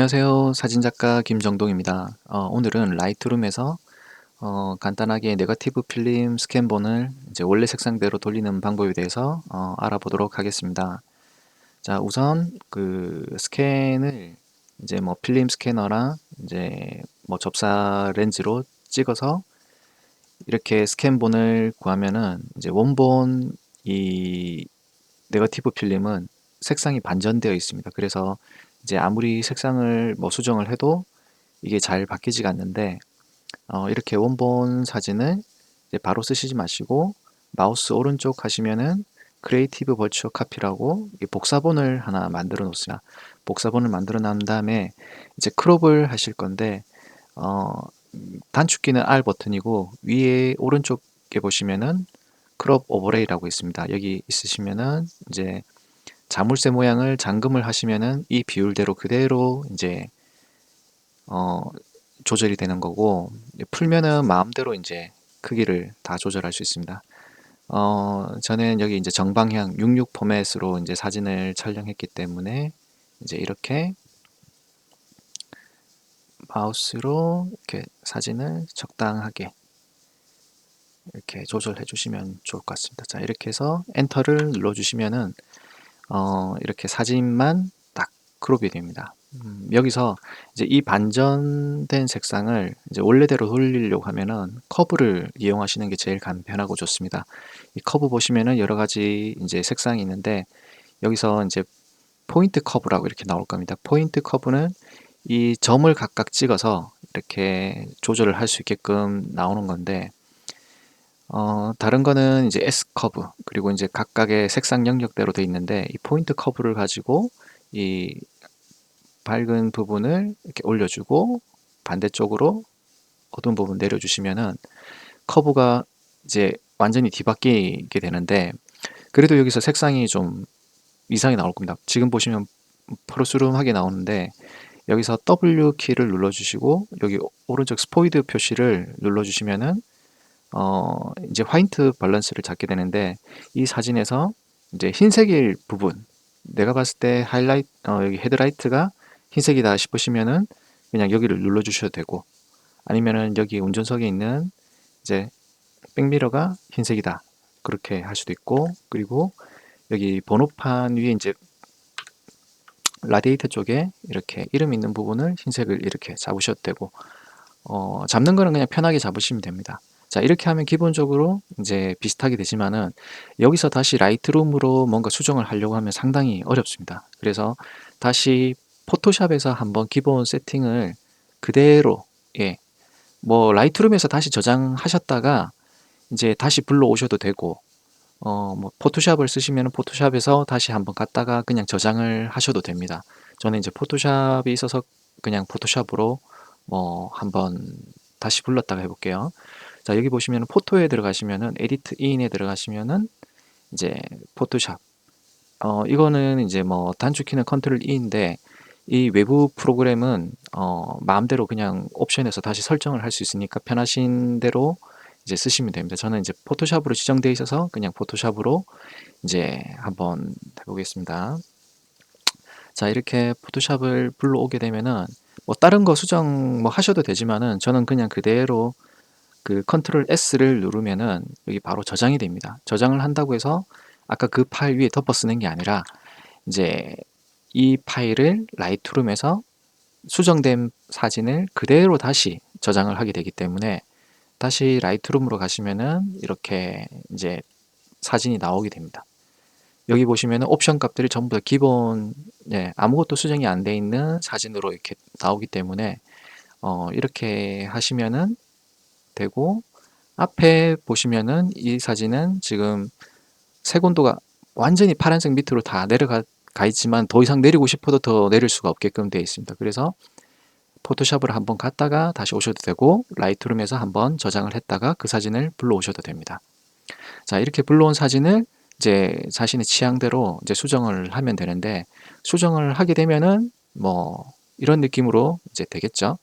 안녕하세요. 사진작가 김정동입니다. 어, 오늘은 라이트룸에서 어, 간단하게 네거티브 필름 스캔본을 이제 원래 색상대로 돌리는 방법에 대해서 어, 알아보도록 하겠습니다. 자, 우선 그 스캔을 이제 뭐 필름 스캐너랑 이제 뭐 접사 렌즈로 찍어서 이렇게 스캔본을 구하면은 이제 원본 이 네거티브 필름은 색상이 반전되어 있습니다. 그래서 이제 아무리 색상을 뭐 수정을 해도 이게 잘 바뀌지가 않는데 어, 이렇게 원본 사진을 바로 쓰시지 마시고 마우스 오른쪽 하시면은 크리에이티브 버추어 카피라고 이 복사본을 하나 만들어 놓습니다. 복사본을 만들어 난 다음에 이제 크롭을 하실 건데 어, 단축키는 R 버튼이고 위에 오른쪽에 보시면은 크롭 오버레이라고 있습니다. 여기 있으시면은 이제 자물쇠 모양을 잠금을 하시면은 이 비율대로 그대로 이제 어 조절이 되는 거고 풀면은 마음대로 이제 크기를 다 조절할 수 있습니다. 어 저는 여기 이제 정방향 66 포맷으로 이제 사진을 촬영했기 때문에 이제 이렇게 마우스로 이렇게 사진을 적당하게 이렇게 조절해 주시면 좋을 것 같습니다. 자, 이렇게 해서 엔터를 눌러 주시면은 어, 이렇게 사진만 딱 크롭이 됩니다. 음, 여기서 이제 이 반전된 색상을 이제 원래대로 돌리려고 하면은 커브를 이용하시는 게 제일 간편하고 좋습니다. 이 커브 보시면은 여러 가지 이제 색상이 있는데 여기서 이제 포인트 커브라고 이렇게 나올 겁니다. 포인트 커브는 이 점을 각각 찍어서 이렇게 조절을 할 수 있게끔 나오는 건데 어, 다른 거는 이제 S 커브 그리고 이제 각각의 색상 영역대로 돼 있는데 이 포인트 커브를 가지고 이 밝은 부분을 이렇게 올려주고 반대쪽으로 어두운 부분 내려주시면은 커브가 이제 완전히 뒤바뀌게 되는데 그래도 여기서 색상이 좀 이상이 나올 겁니다. 지금 보시면 푸르스름하게 나오는데 여기서 W 키를 눌러주시고 여기 오른쪽 스포이드 표시를 눌러주시면은 어, 이제 화이트 밸런스를 잡게 되는데 이 사진에서 이제 흰색일 부분 내가 봤을 때 하이라이트 어, 여기 헤드라이트가 흰색이다 싶으시면은 그냥 여기를 눌러 주셔도 되고 아니면은 여기 운전석에 있는 이제 백미러가 흰색이다 그렇게 할 수도 있고 그리고 여기 번호판 위에 이제 라디에이터 쪽에 이렇게 이름 있는 부분을 흰색을 이렇게 잡으셔도 되고 어, 잡는 거는 그냥 편하게 잡으시면 됩니다. 자, 이렇게 하면 기본적으로 이제 비슷하게 되지만은 여기서 다시 라이트룸으로 뭔가 수정을 하려고 하면 상당히 어렵습니다. 그래서 다시 포토샵에서 한번 기본 세팅을 그대로 예. 뭐 라이트룸에서 다시 저장하셨다가 이제 다시 불러오셔도 되고 어, 뭐 포토샵을 쓰시면 포토샵에서 다시 한번 갔다가 그냥 저장을 하셔도 됩니다. 저는 이제 포토샵이 있어서 그냥 포토샵으로 뭐 한번 다시 불렀다가 해볼게요. 자, 여기 보시면 포토에 들어가시면은 에디트 인에 들어가시면은 이제 포토샵. 어, 이거는 이제 뭐 단축키는 컨트롤 E인데 이 외부 프로그램은 어, 마음대로 그냥 옵션에서 다시 설정을 할 수 있으니까 편하신 대로 이제 쓰시면 됩니다. 저는 이제 포토샵으로 지정되어 있어서 그냥 포토샵으로 이제 한번 해보겠습니다. 자, 이렇게 포토샵을 불러오게 되면은 뭐 다른 거 수정 뭐 하셔도 되지만은 저는 그냥 그대로 그 컨트롤 S를 누르면은 여기 바로 저장이 됩니다. 저장을 한다고 해서 아까 그 파일 위에 덮어 쓰는 게 아니라 이제 이 파일을 라이트룸에서 수정된 사진을 그대로 다시 저장을 하게 되기 때문에 다시 라이트룸으로 가시면은 이렇게 이제 사진이 나오게 됩니다. 여기 보시면은 옵션 값들이 전부 다 기본 예, 아무것도 수정이 안 돼 있는 사진으로 이렇게 나오기 때문에 어, 이렇게 하시면은 되고 앞에 보시면은 이 사진은 지금 색온도가 완전히 파란색 밑으로 다 내려가 가 있지만 더 이상 내리고 싶어도 더 내릴 수가 없게끔 되어 있습니다. 그래서 포토샵을 한번 갔다가 다시 오셔도 되고 라이트룸에서 한번 저장을 했다가 그 사진을 불러오셔도 됩니다. 자 이렇게 불러온 사진을 이제 자신의 취향대로 이제 수정을 하면 되는데 수정을 하게 되면은 뭐 이런 느낌으로 이제 되겠죠.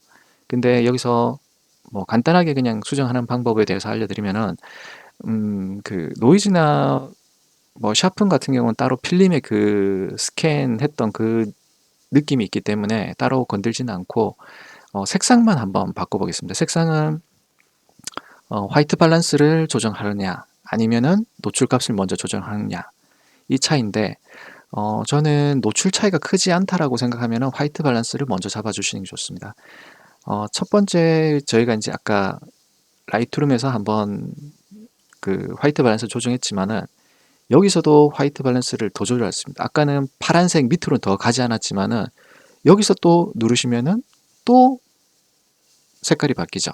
근데 여기서 뭐 간단하게 그냥 수정하는 방법에 대해서 알려드리면은 음, 그 노이즈나 뭐 샤픈 같은 경우는 따로 필름에 그 스캔했던 그 느낌이 있기 때문에 따로 건들지는 않고 어, 색상만 한번 바꿔보겠습니다. 색상은 어, 화이트 밸런스를 조정하느냐 아니면은 노출 값을 먼저 조정하느냐 이 차이인데 어, 저는 노출 차이가 크지 않다라고 생각하면 화이트 밸런스를 먼저 잡아주시는 게 좋습니다. 어, 첫 번째 저희가 이제 아까 라이트룸에서 한번 그 화이트 밸런스 조정했지만은 여기서도 화이트 밸런스를 더 조절했습니다. 아까는 파란색 밑으로 더 가지 않았지만은 여기서 또 누르시면은 또 색깔이 바뀌죠.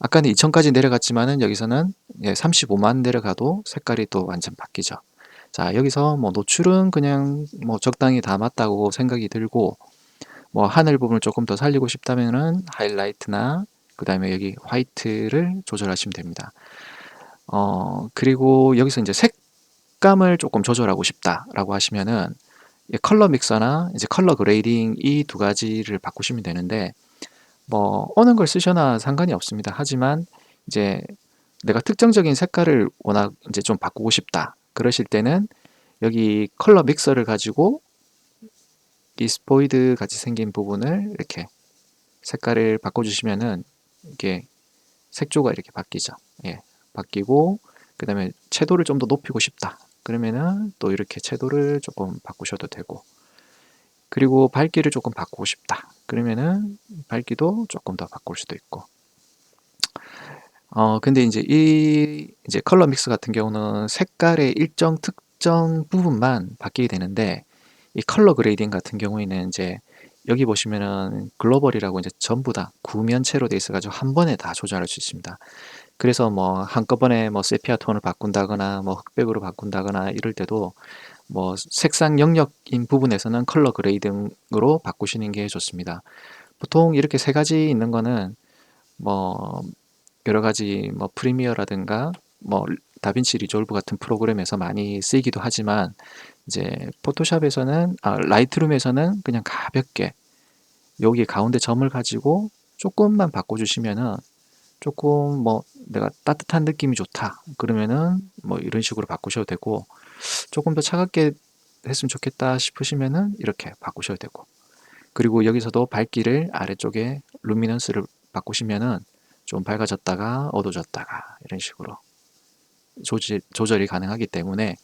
아까는 2000까지 내려갔지만은 여기서는 35만 내려가도 색깔이 또 완전 바뀌죠. 자, 여기서 뭐 노출은 그냥 뭐 적당히 다 맞다고 생각이 들고 뭐 하늘 부분을 조금 더 살리고 싶다면은 하이라이트나 그 다음에 여기 화이트를 조절하시면 됩니다. 어, 그리고 여기서 이제 색감을 조금 조절하고 싶다라고 하시면은 이 컬러 믹서나 이제 컬러 그레이딩 이 두 가지를 바꾸시면 되는데 뭐 어느 걸 쓰셔나 상관이 없습니다. 하지만 이제 내가 특정적인 색깔을 워낙 이제 좀 바꾸고 싶다. 그러실 때는 여기 컬러 믹서를 가지고 이 스포이드 같이 생긴 부분을 이렇게 색깔을 바꿔주시면은 이게 색조가 이렇게 바뀌죠. 예, 바뀌고 그 다음에 채도를 좀 더 높이고 싶다. 그러면은 또 이렇게 채도를 조금 바꾸셔도 되고 그리고 밝기를 조금 바꾸고 싶다. 그러면은 밝기도 조금 더 바꿀 수도 있고 어 근데 이제 이 이제 컬러 믹스 같은 경우는 색깔의 일정 특정 부분만 바뀌게 되는데 이 컬러 그레이딩 같은 경우에는 이제 여기 보시면은 글로벌이라고 이제 전부 다 구면체로 돼 있어가지고 한 번에 다 조절할 수 있습니다. 그래서 뭐 한꺼번에 뭐 세피아 톤을 바꾼다거나 뭐 흑백으로 바꾼다거나 이럴 때도 뭐 색상 영역인 부분에서는 컬러 그레이딩으로 바꾸시는 게 좋습니다. 보통 이렇게 세 가지 있는 거는 뭐 여러 가지 뭐 프리미어라든가 뭐 다빈치 리졸브 같은 프로그램에서 많이 쓰이기도 하지만 이제 포토샵에서는 아 라이트룸에서는 그냥 가볍게 여기 가운데 점을 가지고 조금만 바꿔주시면은 조금 뭐 내가 따뜻한 느낌이 좋다 그러면은 뭐 이런 식으로 바꾸셔도 되고 조금 더 차갑게 했으면 좋겠다 싶으시면은 이렇게 바꾸셔도 되고. 그리고 여기서도 밝기를 아래쪽에 루미넌스를 바꾸시면은 좀 밝아졌다가 어두워졌다가 이런 식으로 조절, 조절이 가능하기 때문에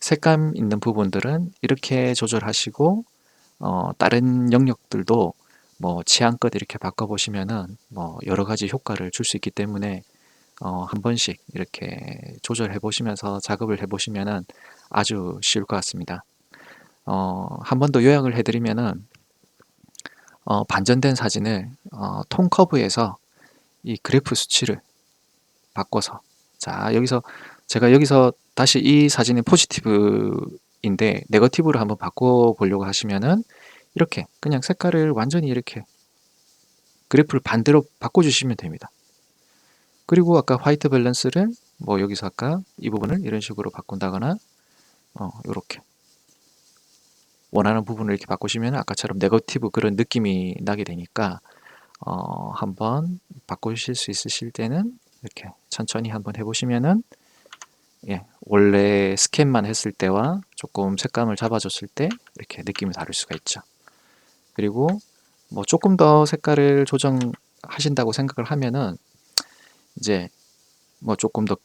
색감 있는 부분들은 이렇게 조절하시고 어, 다른 영역들도 뭐 취향껏 이렇게 바꿔보시면은 뭐 여러 가지 효과를 줄 수 있기 때문에 어, 한 번씩 이렇게 조절해 보시면서 작업을 해 보시면은 아주 쉬울 것 같습니다. 어, 한 번 더 요약을 해드리면은 어, 반전된 사진을 어, 톤 커브에서 이 그래프 수치를 바꿔서 자 여기서 제가 여기서 다시 이 사진의 포지티브인데 네거티브로 한번 바꿔 보려고 하시면은 이렇게 그냥 색깔을 완전히 이렇게 그래프를 반대로 바꿔 주시면 됩니다. 그리고 아까 화이트 밸런스를 뭐 여기서 아까 이 부분을 이런 식으로 바꾼다거나 어 요렇게 원하는 부분을 이렇게 바꾸시면 아까처럼 네거티브 그런 느낌이 나게 되니까 어 한번 바꾸실 수 있으실 때는 이렇게 천천히 한번 해보시면은 예, 원래 스캔만 했을 때와 조금 색감을 잡아줬을 때 이렇게 느낌이 다를 수가 있죠. 그리고 뭐 조금 더 색깔을 조정하신다고 생각을 하면은 이제 뭐 조금 더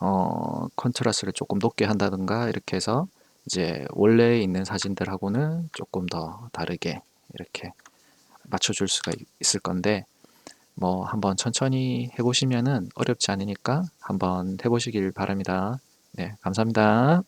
어, 컨트라스를 조금 높게 한다든가 이렇게 해서 이제 원래 있는 사진들하고는 조금 더 다르게 이렇게 맞춰줄 수가 있을 건데 뭐 한번 천천히 해보시면은 어렵지 않으니까 한번 해보시길 바랍니다. 네, 감사합니다.